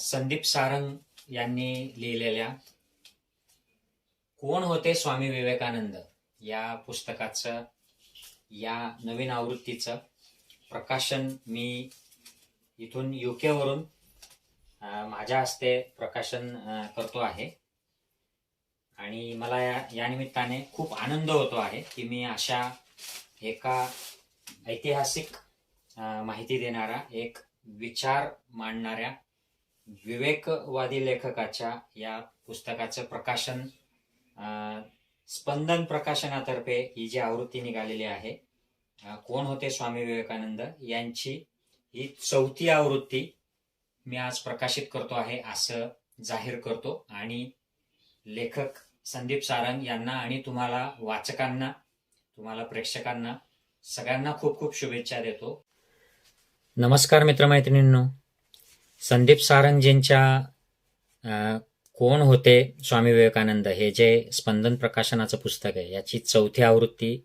संदीप सारंग यांनी लिहिलेल्या कोण होते स्वामी विवेकानंद? या पुस्तकाचं या नवीन आवृत्तीचं प्रकाशन मी इथून युकेवरून माझ्या हस्ते प्रकाशन करतो आहे. आणि मला या या निमित्ताने खूप आनंद होतो आहे की मी अशा एका ऐतिहासिक माहिती देणारा एक विचार मांडणाऱ्या विवेकवादी लेखकाच्या या पुस्तकाचं प्रकाशन स्पंदन प्रकाशनातर्फे ही जी आवृत्ती निघालेली आहे कोण होते स्वामी विवेकानंद यांची ही चौथी आवृत्ती मी आज प्रकाशित करतो आहे असं जाहीर करतो. आणि लेखक संदीप सारंग यांना आणि तुम्हाला वाचकांना तुम्हाला प्रेक्षकांना सगळ्यांना खूप खूप शुभेच्छा देतो. नमस्कार मित्रमैत्रिणींनो. संदीप सारंगजींच्या कोण होते स्वामी विवेकानंद? हे जे स्पंदन प्रकाशनाचं पुस्तक आहे याची चौथी आवृत्ती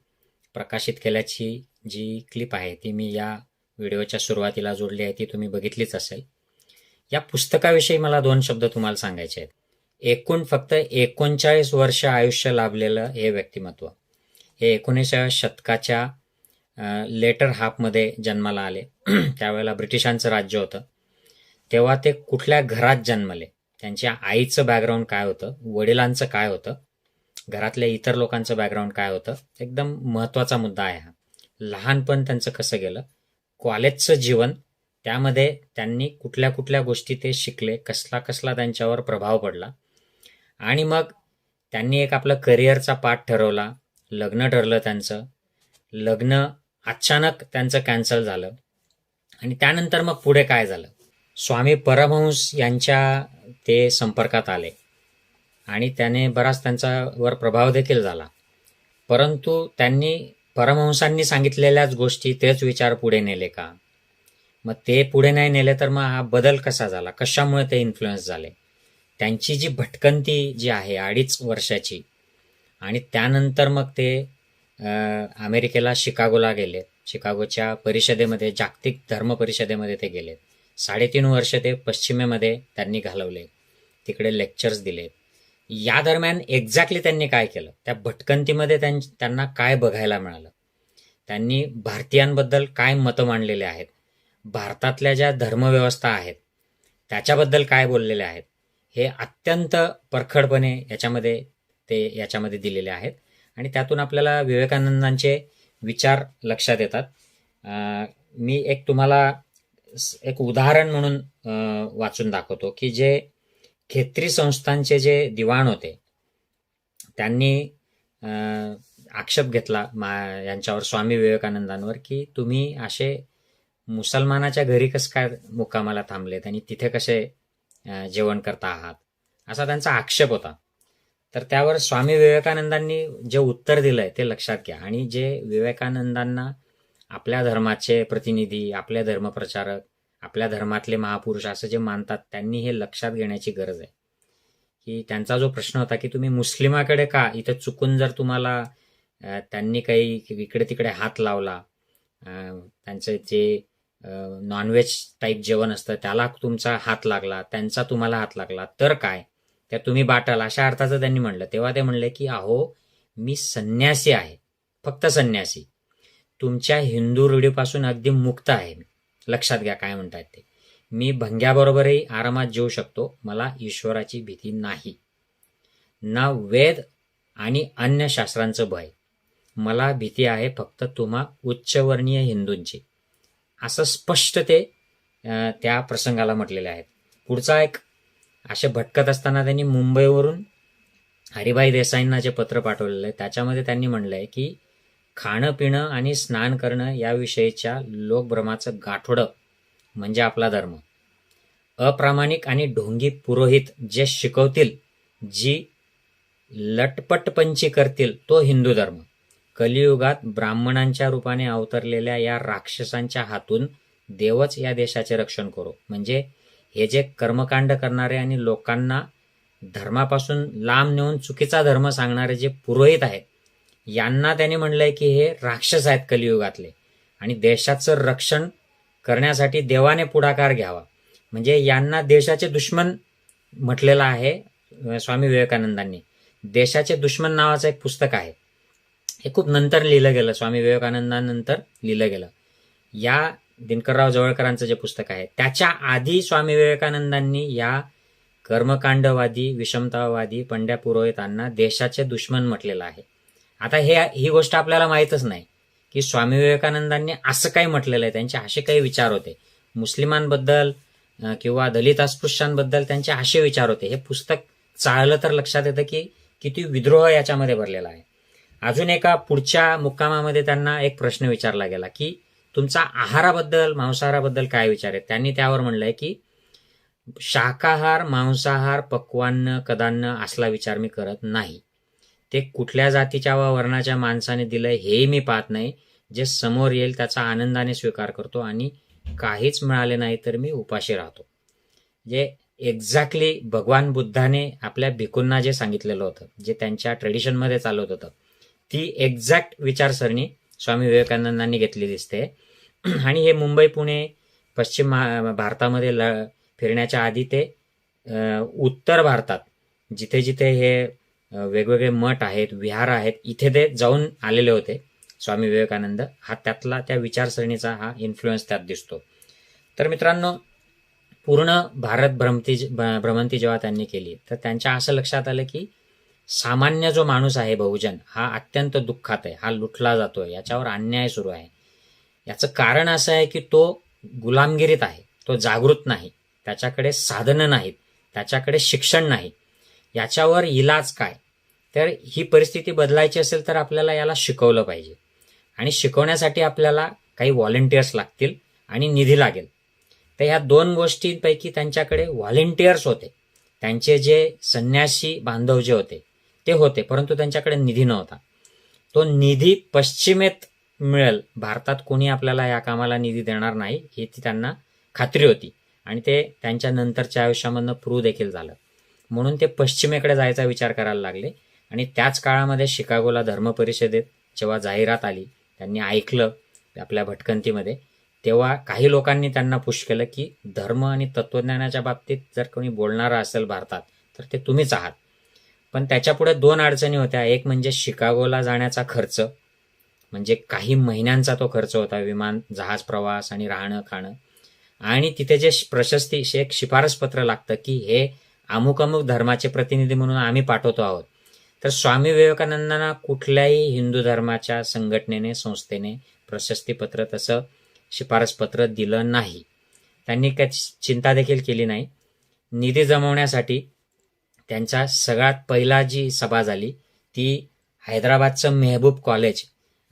प्रकाशित केल्याची जी क्लिप आहे ती मी या व्हिडिओच्या सुरुवातीला जोडली आहे ती तुम्ही बघितलीच असेल. या पुस्तकाविषयी मला दोन शब्द तुम्हाला सांगायचे आहेत. एकूण फक्त एकोणचाळीस वर्ष आयुष्य लाभलेलं हे व्यक्तिमत्व. हे एकोणीसाव्या शतकाच्या लेटर हाफमध्ये जन्माला आले. त्यावेळेला ब्रिटिशांचं राज्य होतं. तेव्हा ते कुठल्या घरात जन्मले? त्यांच्या आईचं बॅकग्राऊंड काय होतं? वडिलांचं काय होतं? घरातल्या इतर लोकांचं बॅकग्राऊंड काय होतं? एकदम महत्त्वाचा मुद्दा आहे हा. लहानपण त्यांचं कसं गेलं? कॉलेजचं जीवन त्यामध्ये त्यांनी कुठल्या कुठल्या गोष्टी ते शिकले? कसला कसला त्यांच्यावर प्रभाव पडला? आणि मग त्यांनी एक आपलं करिअरचा पाठ ठरवला. लग्न ठरलं त्यांचं. लग्न अचानक त्यांचं कॅन्सल झालं. आणि त्यानंतर मग पुढे काय झालं? स्वामी परमहंस यांच्या ते संपर्कात आले. आणि त्याने बराच त्यांच्यावर प्रभाव देखील झाला. परंतु त्यांनी परमहंसांनी सांगितलेल्याच गोष्टी तेच विचार पुढे नेले का? मग ते पुढे नाही नेले तर मग हा बदल कसा झाला? कशामुळे ते इन्फ्लुएन्स झाले? त्यांची जी भटकंती जी आहे अडीच वर्षाची आणि त्यानंतर मग ते अमेरिकेला शिकागोला गेले शिकागोच्या परिषदेमध्ये जागतिक धर्म परिषदेमध्ये ते गेले साडेतीन वर्ष ते पश्चिमेमध्ये त्यांनी घालवले. तिकडे लेक्चर्स दिले. या दरम्यान एक्झॅक्टली त्यांनी काय केलं? त्या भटकंतीमध्ये त्यां त्यांना काय बघायला मिळालं? त्यांनी भारतीयांबद्दल काय मतं मांडलेले आहेत? भारतातल्या ज्या धर्मव्यवस्था आहेत त्याच्याबद्दल काय बोललेले आहेत? हे अत्यंत परखडपणे याच्यामध्ये ते याच्यामध्ये दिलेले आहेत. आणि त्यातून आपल्याला विवेकानंदांचे विचार लक्षात येतात. मी एक तुम्हाला एक उदाहरण म्हणून वाचून दाखवतो की जे खेत्री संस्थांचे जे दिवाण होते त्यांनी आक्षेप घेतला मा यांच्यावर स्वामी विवेकानंदांवर की तुम्ही असे मुसलमानाच्या घरी कसं काय मुक्कामाला थांबलेत आणि तिथे कसे जेवण करता आहात? असा त्यांचा आक्षेप होता. तर त्यावर स्वामी विवेकानंदांनी जे उत्तर दिलंय ते लक्षात घ्या आणि जे विवेकानंदांना आपल्या धर्माचे प्रतिनिधी आपले धर्मप्रचारक आपल्या धर्मातले महापुरुष असं जे मानतात त्यांनी हे लक्षात घेण्याची गरज आहे. की त्यांचा जो प्रश्न होता की तुम्ही मुस्लिमाकडे का? इथं चुकून जर तुम्हाला त्यांनी काही इकडे तिकडे हात लावला त्यांचं जे नॉनव्हेज टाईप जेवण असतं त्याला तुमचा हात लागला त्यांचा तुम्हाला हात लागला तर काय? त्या तुम्ही बाटाल अशा अर्थाचं त्यांनी म्हणलं. तेव्हा ते म्हणले की अहो मी संन्यासी आहे. फक्त संन्यासी. तुमच्या हिंदू रूढीपासून अगदी मुक्त आहे लक्षात घ्या काय म्हणतात ते. मी भंग्याबरोबरही आरामात जेऊ शकतो. मला ईश्वराची भीती नाही. ना वेद आणि अन्य शास्त्रांचं भय. मला भीती आहे फक्त तुम्हा उच्चवर्णीय हिंदूंची. असं स्पष्ट ते त्या प्रसंगाला म्हटलेले आहेत. पुढचा एक असे भटकत असताना त्यांनी मुंबईवरून हरिभाई देसाईंना जे पत्र पाठवलेलं आहे त्याच्यामध्ये त्यांनी म्हणलंय की खाणं पिणं आणि स्नान करणं याविषयीच्या लोकभ्रमाचं गाठोडं म्हणजे आपला धर्म. अप्रामाणिक आणि ढोंगी पुरोहित जे शिकवतील जी लटपटपंची करतील तो हिंदू धर्म. कलियुगात ब्राह्मणांच्या रूपाने अवतरलेल्या या राक्षसांच्या हातून देवच या देशाचे रक्षण करो. म्हणजे हे जे कर्मकांड करणारे आणि लोकांना धर्मापासून लांब नेऊन चुकीचा धर्म सांगणारे जे पुरोहित आहेत यांना त्याने म्हणलंय की हे राक्षस आहेत कलियुगातले. आणि देशाचं रक्षण करण्यासाठी देवाने पुढाकार घ्यावा. म्हणजे यांना देशाचे दुश्मन म्हटलेलं आहे स्वामी विवेकानंदांनी. देशाचे दुश्मन नावाचं एक पुस्तक आहे. हे खूप नंतर लिहिलं गेलं स्वामी विवेकानंदानंतर लिहिलं गेलं. या दिनकरराव जवळकरांचं जे पुस्तक आहे त्याच्या आधी स्वामी विवेकानंदांनी या कर्मकांडवादी विषमतावादी पंड्या पुरोहितांना देशाचे दुश्मन म्हटलेलं आहे. आता हे ही गोष्ट आपल्याला माहीतच नाही की स्वामी विवेकानंदांनी असं काही म्हटलेलं आहे त्यांचे असे काही विचार होते. मुस्लिमांबद्दल किंवा दलित अस्पृश्यांबद्दल त्यांचे असे विचार होते. हे पुस्तक चाळलं तर लक्षात येतं की किती विद्रोह याच्यामध्ये भरलेला आहे. अजून एका पुढच्या मुक्कामामध्ये त्यांना एक प्रश्न विचारला गेला की तुमचा आहाराबद्दल मांसाहाराबद्दल काय विचार आहे त्यांनी त्यावर म्हणलंय की शाकाहार मांसाहार पक्वान्न कदान्न असला विचार मी करत नाही. ते कुठल्या जातीच्या वा वर्णाच्या माणसाने दिलंय हेही मी पाहत नाही. जे समोर येईल त्याचा आनंदाने स्वीकार करतो आणि काहीच मिळाले नाही तर मी उपाशी राहतो. जे एक्झॅक्टली भगवान बुद्धाने आपल्या भिकूंना जे सांगितलेलं होतं जे त्यांच्या ट्रेडिशनमध्ये चालवत होतं ती एक्झॅक्ट विचारसरणी स्वामी विवेकानंदांनी घेतली दिसते. आणि हे मुंबई पुणे पश्चिम भारतामध्ये ल फिरण्याच्या आधी ते उत्तर भारतात जिथे जिथे हे वेगवेगळे मठ आहेत विहार आहेत इथे ते जाऊन आलेले होते. स्वामी विवेकानंद हा त्यातला त्या विचारसरणीचा हा इन्फ्लुएन्स त्यात दिसतो. तर मित्रांनो पूर्ण भारत भ्रमती भ- भ्रमंती जेव्हा त्यांनी केली तर त्यांच्या असं लक्षात आलं की सामान्य जो माणूस आहे बहुजन हा अत्यंत दुःखात आहे हा लुटला जातोय याच्यावर अन्याय सुरू आहे. याचं कारण असं आहे की तो गुलामगिरीत आहे तो जागृत नाही त्याच्याकडे साधनं नाहीत त्याच्याकडे शिक्षण नाही याच्यावर इलाज काय? तर ही परिस्थिती बदलायची असेल तर आपल्याला याला शिकवलं पाहिजे. आणि शिकवण्यासाठी आपल्याला काही व्हॉलेंटियर्स लागतील आणि निधी लागेल. तर ह्या दोन गोष्टींपैकी त्यांच्याकडे व्हॉलेंटियर्स होते. त्यांचे जे संन्यासी बांधव जे होते ते होते परंतु त्यांच्याकडे निधी नव्हता. तो निधी पश्चिमेत मिळेल. भारतात कोणी आपल्याला या कामाला निधी देणार नाही ही ती त्यांना खात्री होती. आणि ते त्यांच्या नंतरच्या आयुष्यामधनं प्रूव्ह देखील झालं. म्हणून ते पश्चिमेकडे जायचा विचार करायला लागले. आणि त्याच काळामध्ये शिकागोला धर्म परिषदेत जेव्हा जाहिरात आली त्यांनी ऐकलं आपल्या भटकंतीमध्ये तेव्हा काही लोकांनी त्यांना पुश केलं की धर्म आणि तत्वज्ञानाच्या बाबतीत जर कोणी बोलणारा असेल भारतात तर ते तुम्हीच आहात. पण त्याच्यापुढे दोन अडचणी होत्या. एक म्हणजे शिकागोला जाण्याचा खर्च म्हणजे काही महिन्यांचा तो खर्च होता विमान जहाज प्रवास आणि राहणं खाणं. आणि तिथे जे प्रशस्ती एक शिफारस पत्र लागतं की हे अमुक अमुक धर्माचे प्रतिनिधी म्हणून आम्ही पाठवतो आहोत. तर स्वामी विवेकानंदांना कुठल्याही हिंदू धर्माच्या संघटनेने संस्थेने प्रशस्तीपत्र तसं शिफारसपत्र दिलं नाही. त्यांनी काही चिंता देखील केली नाही. निधी जमवण्यासाठी त्यांचा सगळ्यात पहिला जी सभा झाली ती हैदराबादचं मेहबूब कॉलेज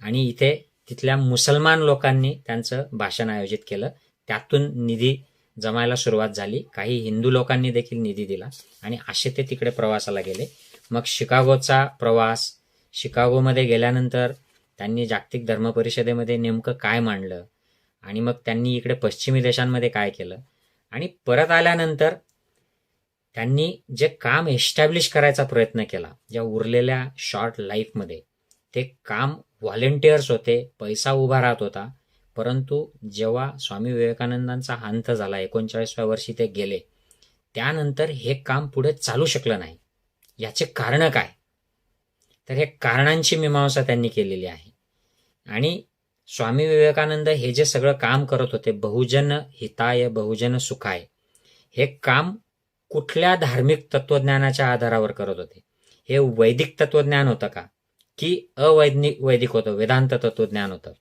आणि इथे तिथल्या मुसलमान लोकांनी त्यांचं भाषण आयोजित केलं. त्यातून निधी जमायला सुरुवात झाली. काही हिंदू लोकांनी देखील निधी दिला आणि असे ते तिकडे प्रवासाला गेले. मग शिकागोचा प्रवास शिकागोमध्ये गेल्यानंतर त्यांनी जागतिक धर्म परिषदेमध्ये नेमकं काय मांडलं आणि मग त्यांनी इकडे पश्चिमी देशांमध्ये काय केलं? आणि परत आल्यानंतर त्यांनी जे काम एस्टॅब्लिश करायचा प्रयत्न केला ज्या उरलेल्या शॉर्ट लाईफमध्ये ते काम व्हॉलेंटियर्स होते पैसा उभा राहत होता. परंतु जेव्हा स्वामी विवेकानंदांचा अंत झाला एकोणचाळीसव्या वर्षी ते गेले त्यानंतर हे काम पुढे चालू शकलं नाही. याचे कारण काय? तर हे कारणांची मीमांसा त्यांनी केलेली आहे. आणि स्वामी विवेकानंद हे जे सगळं काम करत होते बहुजन हिताय बहुजन सुखाय हे काम कुठल्या धार्मिक तत्वज्ञानाच्या आधारावर करत होते? हे वैदिक तत्वज्ञान होतं का? की अवैज्ञिक वैदिक होतं वेदांत तत्वज्ञान होतं?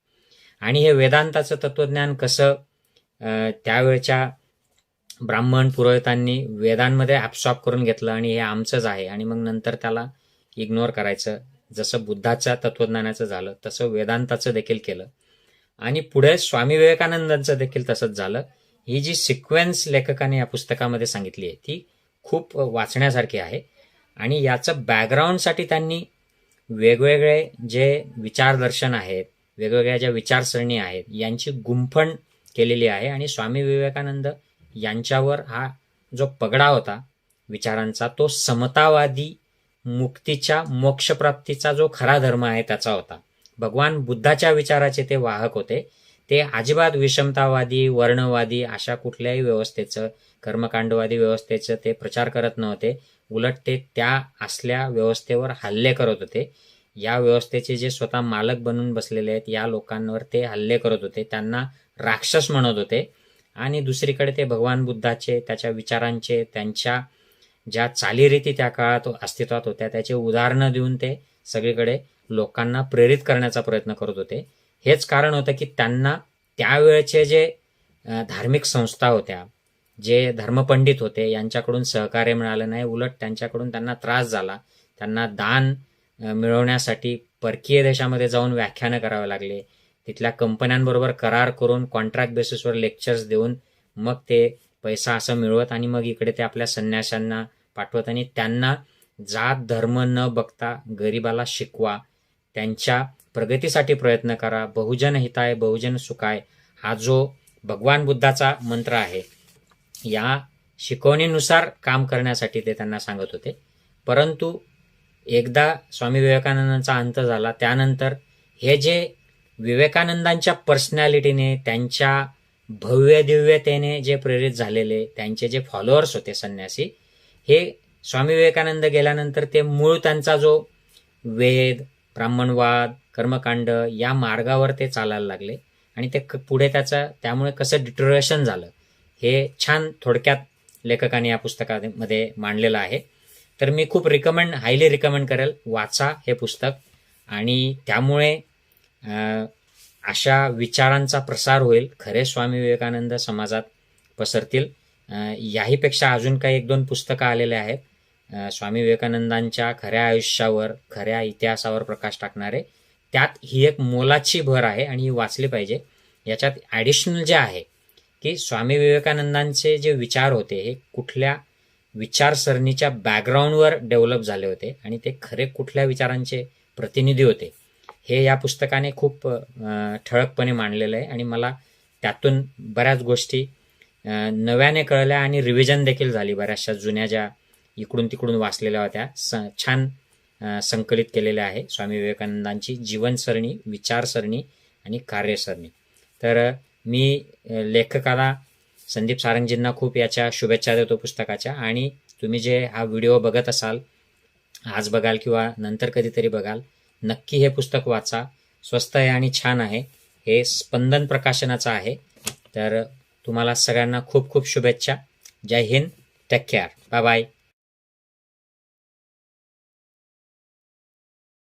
आणि हे वेदांताचं तत्वज्ञान कसं त्यावेळच्या ब्राह्मण पुरोहितांनी वेदांमध्ये ॲपसॉप करून घेतलं आणि हे आमचंच आहे आणि मग नंतर त्याला इग्नोर करायचं जसं बुद्धाच्या तत्वज्ञानाचं झालं तसं वेदांताचं देखील केलं. आणि पुढे स्वामी विवेकानंदांचं देखील तसंच झालं. ही जी सिक्वेन्स लेखकाने या पुस्तकामध्ये सांगितली आहे ती खूप वाचण्यासारखी आहे. आणि याचं बॅकग्राऊंडसाठी त्यांनी वेगवेगळे जे विचारदर्शन आहेत वेगवेगळ्या ज्या विचारसरणी आहेत यांची गुंफण केलेली आहे आणि स्वामी विवेकानंद यांच्यावर हा जो पगडा होता विचारांचा तो समतावादी मुक्तीच्या मोक्षप्राप्तीचा जो खरा धर्म आहे त्याचा होता. भगवान बुद्धाच्या विचाराचे ते वाहक होते. ते अजिबात विषमतावादी वर्णवादी अशा कुठल्याही व्यवस्थेचं कर्मकांडवादी व्यवस्थेचं ते प्रचार करत नव्हते. उलट ते त्या असल्या व्यवस्थेवर हल्ले करत होते. या व्यवस्थेचे जे स्वतः मालक बनून बसलेले आहेत या लोकांवर ते हल्ले करत होते. त्यांना राक्षस म्हणत होते. आणि दुसरीकडे ते भगवान बुद्धाचे त्याच्या विचारांचे त्यांच्या ज्या चालीरीती त्या काळात अस्तित्वात होत्या त्याचे उदाहरणं देऊन ते सगळीकडे लोकांना प्रेरित करण्याचा प्रयत्न करत होते. हेच कारण होतं की त्यांना त्यावेळचे जे धार्मिक संस्था होत्या जे धर्मपंडित होते यांच्याकडून सहकार्य मिळालं नाही उलट त्यांच्याकडून त्यांना त्रास झाला. त्यांना दान मिळवण्यासाठी परकीय देशामध्ये जाऊन व्याख्यानं करावे लागले. तिथल्या कंपन्यांबरोबर करार करून कॉन्ट्रॅक्ट बेसिसवर लेक्चर्स देऊन मग ते पैसा असं मिळवत आणि मग इकडे ते आपल्या संन्याशांना पाठवत आणि त्यांना जात धर्म न बघता गरिबाला शिकवा. त्यांच्या प्रगतीसाठी प्रयत्न करा. बहुजन हिताय बहुजन सुखाय. हा जो भगवान बुद्धाचा मंत्र आहे या शिकवणीनुसार काम करण्यासाठी ते त्यांना सांगत होते. परंतु एकदा स्वामी विवेकानंदांचा अंत झाला त्यानंतर हे जे विवेकानंदांच्या पर्सनॅलिटीने त्यांच्या भव्य दिव्यतेने जे प्रेरित झालेले त्यांचे जे फॉलोअर्स होते संन्यासी हे स्वामी विवेकानंद गेल्यानंतर ते मूळ त्यांचा जो वेद ब्राह्मणवाद कर्मकांड या मार्गावर ते चालायला लागले. आणि ते क- पुढे त्याचं त्यामुळे कसं डिटोरेशन झालं हे छान थोडक्यात लेखकाने या पुस्तकामध्ये मांडलेलं आहे. तर मी खूप रिकमेंड हायली रिकमेंड करेल. वाचा हे पुस्तक. आणि त्यामुळे अशा विचारांचा प्रसार होईल. खरे स्वामी विवेकानंद समाजात पसरतील. याहीपेक्षा अजून काही एक दोन पुस्तकं आलेले आहेत. स्वामी विवेकानंदांच्या खऱ्या आयुष्यावर खऱ्या इतिहासावर प्रकाश टाकणारे. त्यात ही एक मोलाची भर आहे आणि ही वाचली पाहिजे. याच्यात ॲडिशनल जे आहे की स्वामी विवेकानंदांचे जे विचार होते हे कुठल्या विचारसरणीच्या बॅकग्राऊंडवर डेव्हलप झाले होते आणि ते खरे कुठल्या विचारांचे प्रतिनिधी होते हे या पुस्तकाने खूप ठळकपणे मांडलेलं आहे आणि मला त्यातून बऱ्याच गोष्टी नव्याने कळल्या आणि रिव्हिजन देखील झाली. बऱ्याचशा जुन्या ज्या इकडून तिकडून वाचलेल्या होत्या स छान संकलित केलेल्या आहे. स्वामी विवेकानंदांची जीवनसरणी विचारसरणी आणि कार्यसरणी. तर मी लेखकाला संदीप सारंगजींना खूप याच्या शुभेच्छा देतो पुस्तकाच्या. आणि तुम्ही जे हा व्हिडिओ बघत असाल आज बघाल किंवा नंतर कधीतरी बघाल नक्की हे पुस्तक वाचा. स्वस्त आहे आणि छान आहे. हे स्पंदन प्रकाशनाचं आहे. तर तुम्हाला सगळ्यांना खूप खूप शुभेच्छा. Jai Hind. Take care bye bye